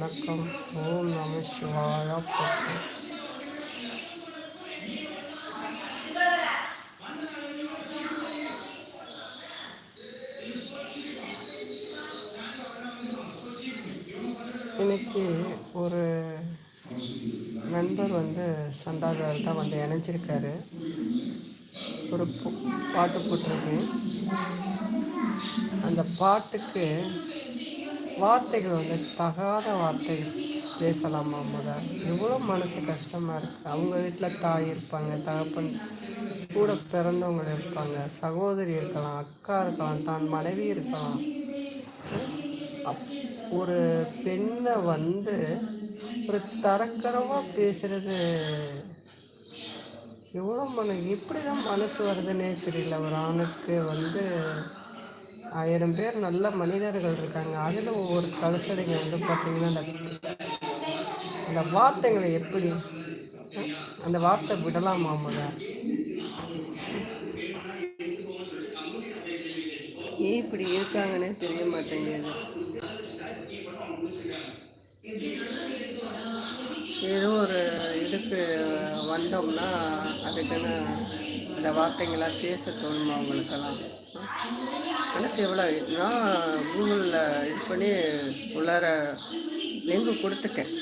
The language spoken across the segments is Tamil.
வணக்கம். ஓம் நம சிவாயா போற்றி இன்னைக்கு ஒரு நண்பர் வந்து சந்தாதார் தான் வந்து இணைஞ்சிருக்காரு. ஒரு பாட்டு போட்டிருக்கு. அந்த பாட்டுக்கு வார்த்தைகள் வந்து தகாத வார்த்தைகள் பேசலாமா முதல் எவ்வளோ மனசு கஷ்டமாக இருக்குது அவங்க வீட்டில் தாய் இருப்பாங்க தகப்பன் கூட பிறந்தவங்க இருப்பாங்க. சகோதரி இருக்கலாம் அக்கா இருக்கலாம் தான் மனைவி இருக்கலாம். அப் ஒரு பெண்ணை வந்து ஒரு தரக்கரமாக பேசுகிறது எவ்வளோ மன எப்படி தான் மனசு வருதுன்னே தெரியல. ஒரு ஆணுக்கு வந்து ஆயிரம் பேர் நல்ல மனிதர்கள் இருக்காங்க. அதில் ஒவ்வொரு கலசடைங்க வந்து பார்த்திங்கன்னா அந்த அந்த வார்த்தைகளை எப்படி அந்த வார்த்தை விடலாமா முத? ஏன் இப்படி இருக்காங்கன்னே தெரிய மாட்டேங்குது. ஏதோ ஒரு இதுக்கு வந்தோம்னா அதுக்குன்னு இந்த வார்த்தைங்களாம் பேச தோணுமா அவங்களுக்கெல்லாம் மனசு எவ்வளோ நான் கூகுளில் இது பண்ணி உள்ளார லிங்கு கொடுத்துட்டேன்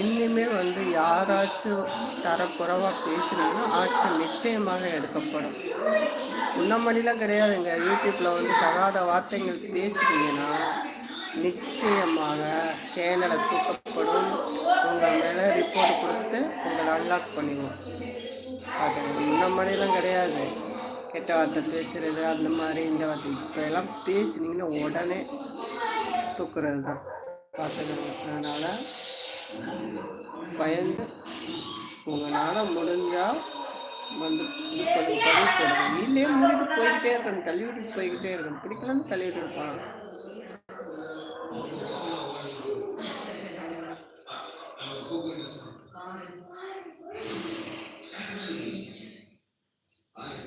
இனிமே வந்து யாராச்சும் தரக்குறைவாக பேசினாங்கன்னா ஆக்ஷன் நிச்சயமாக எடுக்கப்படும். முன்னமணிலாம் கிடையாதுங்க. யூடியூப்பில் வந்து தகாத வார்த்தைகள் பேசுனீங்கன்னா நிச்சயமாக சேனலை தூக்கப்படும். உங்கள் மேலே ரிப்போர்ட் கொடுத்து உங்களை அன்லாக் பண்ணிடுவோம். அது முன்னமணிலாம் கிடையாது. கெட்ட வார்த்தை பேசுகிறது அந்த மாதிரி இந்த வார்த்தை இப்போ எல்லாம் பேசுனீங்கன்னா உடனே தூக்குறது தான் பார்த்துக்கணும் அதனால் பயந்து உங்களால் முடிஞ்சால் வந்து இது பண்ணி பண்ணி போடுங்க. இல்லையே மூடிட்டு போய்கிட்டே இருக்கணும் தள்ளி விட்டுட்டு போய்கிட்டே இருக்கணும். பிடிக்கலன்னு தள்ளி இருப்பாங்க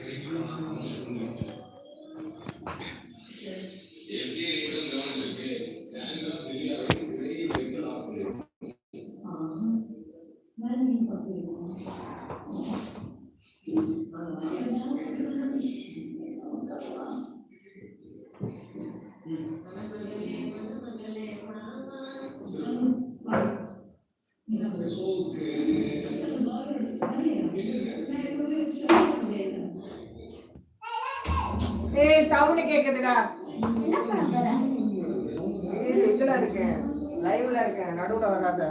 இருப்பாங்க சவுண்ட் கேக்குதுடா. இதுல இருக்கேன் லைவ்ல இருக்கேன். நடுவுல வராத.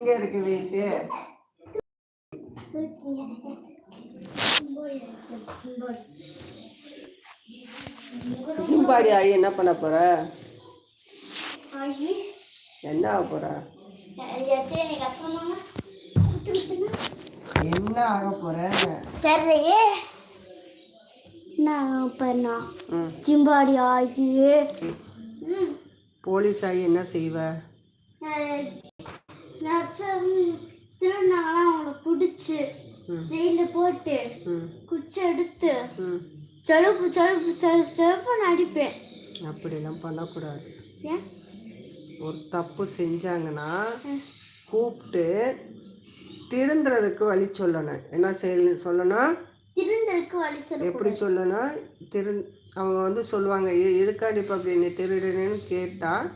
எங்க இருக்கு வெயிட் ஜிம்பாடி ஆகி என்ன பண்ண போற? என்ன ஆக போற? என்ன ஆக போற? தெரியலையே. நான் ம். சிம்பாடி ஆகி. போலீஸ் ஆகி என்ன செய்வ? திருநாங்களாம் அவங்கள பிடிச்சி. ஜெயிலில் போட்டு குச்சி எடுத்து ம். செழுப்பு செழுப்பு செழுப்பு செழுப்புன்னு அடிப்பேன். அப்படிலாம் பண்ணக்கூடாது. ஏன்? ஒரு தப்பு செஞ்சாங்கன்னா கூப்பிட்டு திருந்துறதுக்கு வழி சொல்லணும். என்ன செய்ய சொல்லணும் எப்படி சொல்லணும் திரு அவங்க வந்து சொல்லுவாங்க "எ- எதுக்காடி இப்போ அப்படி நீ திருடுனேன்னு கேட்டால்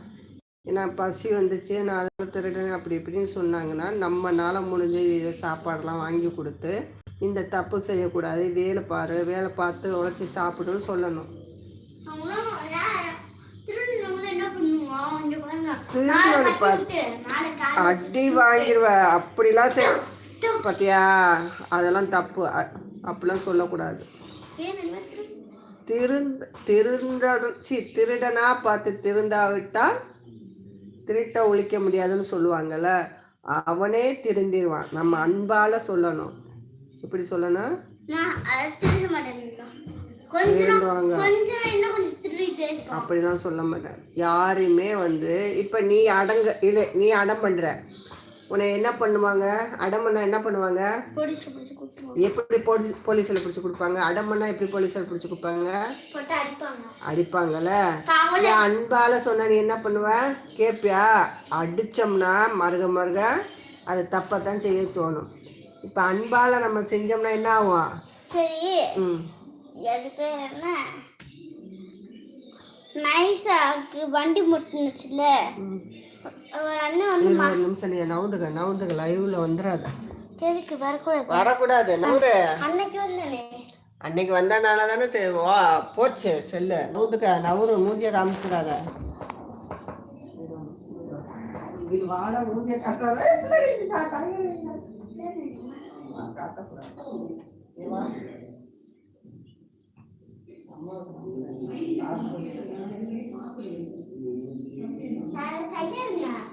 நான் பசி வந்துச்சு நான் அதில் திருடுனேன் அப்படி இப்படின்னு சொன்னாங்கன்னா நம்மனால முடிஞ்ச இதை சாப்பாடெல்லாம் வாங்கி கொடுத்து இந்த தப்பு செய்யக்கூடாது வேலை பாரு வேலை பார்த்து உழைச்சி சாப்பிடுன்னு சொல்லணும் அவங்களாம் திருநவங்க என்ன பண்ணுவோம் இங்க பாருங்க திருநூறு நாளை பாரு. கட்டி விட்டு, நாளை காலை அடி வாங்கிடுவ அப்படிலாம் செய். பார்த்தியா அதெல்லாம் தப்பு. அப்படிலாம் சொல்லக்கூடாது. திருந்த திருந்த சி திருடனா பார்த்து திருந்தாவிட்டால் திருட்ட ஒழிக்க முடியாதுன்னு சொல்லுவாங்கல்ல. அவனே திருந்திடுவான் நம்ம அன்பால் சொல்லணும். எப்படி சொல்லணும்? நான் அப்படிலாம் சொல்ல மாட்டேன். யாரையுமே வந்து இப்போ நீ அடங்க இல்லை நீ அடம் பண்ணுற உன்னை என்ன பண்ணுவாங்க? அடமண்ணா என்ன பண்ணுவாங்க? எப்படி போலீஸ் போலீஸில் பிடிச்சி கொடுப்பாங்க? அடமண்ணா எப்படி போலீஸில் பிடிச்சி கொடுப்பாங்க? அடிப்பாங்கல்ல? அன்பால சொன்ன நீ என்ன பண்ணுவ? கேட்பியா அடித்தோம்னா மருக மருக அது தப்பாக தான் செய்ய தோணும். இப்போ அன்பால் நம்ம செஞ்சோம்னா என்ன ஆகும்? சரி. ம். நைஸாக்கு வண்டி முட்டுனுச்சுல. ஒரு அண்ணன் வந்து ஒரு நிமிஷம் நீ நவுந்துக்க நவுந்துக்க லைவ்ல வந்துடாத எதுக்கு வரக்கூடாது. வரக்கூடாது. நவுறு. அன்னைக்கு வந்தனே. அன்னைக்கு வந்தனால தானே சரி வா போச்சு செல்லு. நவுந்துக்க நவுறு மூஞ்சிய காமிச்சிடாத. வாழ மூஞ்சிய காட்டாத. Sen kaçır mı?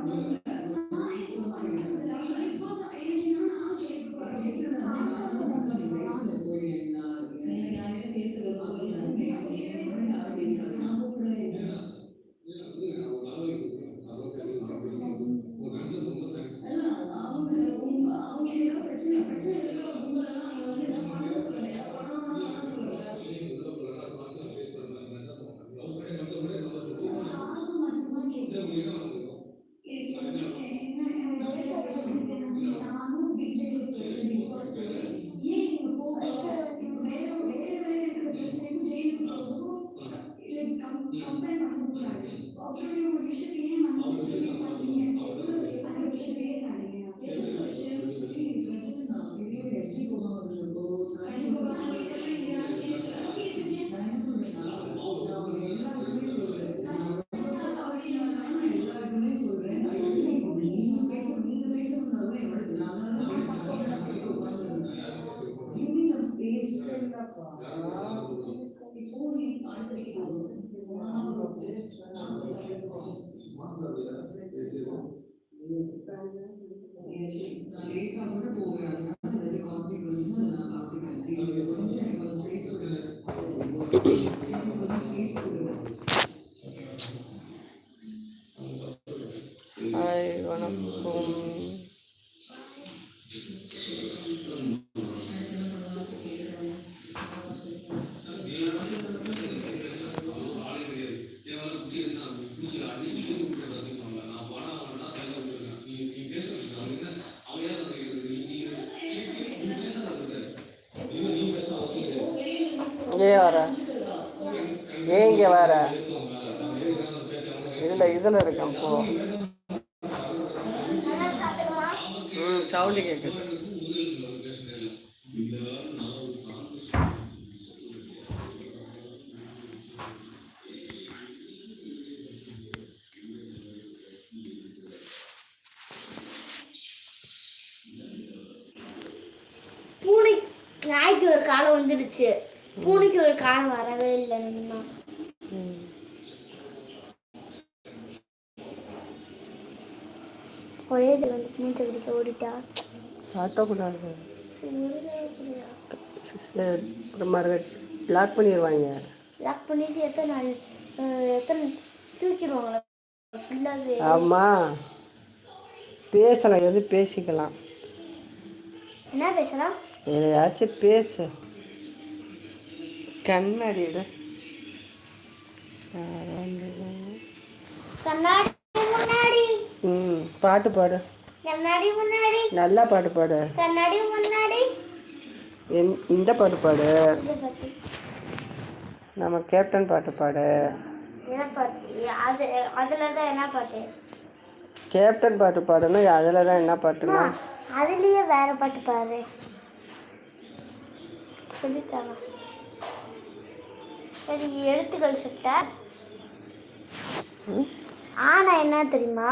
嗯。அங்க போய் ஸ்ட்ரைக் பண்ணுங்க என்ன ஹாய் வணக்கம் ஏன் வர. ஏன் இங்கே வர. இதில் இதில் இருக்கேன் போ. ம் சவுண்டு கேட்குது பூனை நாய்க்கு ஒரு காலம் வந்துடுச்சு. பூனைக்கு ஒரு காலம் வரவே இல்லை இன்னும். ஒரே இது வந்து மூச்சை பிடிக்க ஓடிட்டா. காட்டக்கூடாது சிஸ்டர் அப்புறமா லாக் பண்ணிடுவாங்க லாக் பண்ணிட்டு எத்தனை நாள் எத்தனை தூக்கிடுவாங்களா? ஆமாம் பேசலாம் எது பேசிக்கலாம். என்ன பேசலாம்? எதையாச்சும் பேசு. கண்ணாடி எடு ம் பாட்டு பாடு. நல்லா பாட்டு பாடு. முன்னாடி. என் இந்த பாட்டு பாடு. நம்ம கேப்டன் பாட்டு பாடு. என்ன பாட்டு? அது அதில் தான் என்ன பாட்டு? கேப்டன் பாட்டு பாடுனா அதில் தான் என்ன பாட்டுன்னா? அதுலேயே வேற பாட்டு பாரு சொல்லித்தாங்க சரி எழுத்துக்கள் சுட்ட ஆனா என்ன தெரியுமா?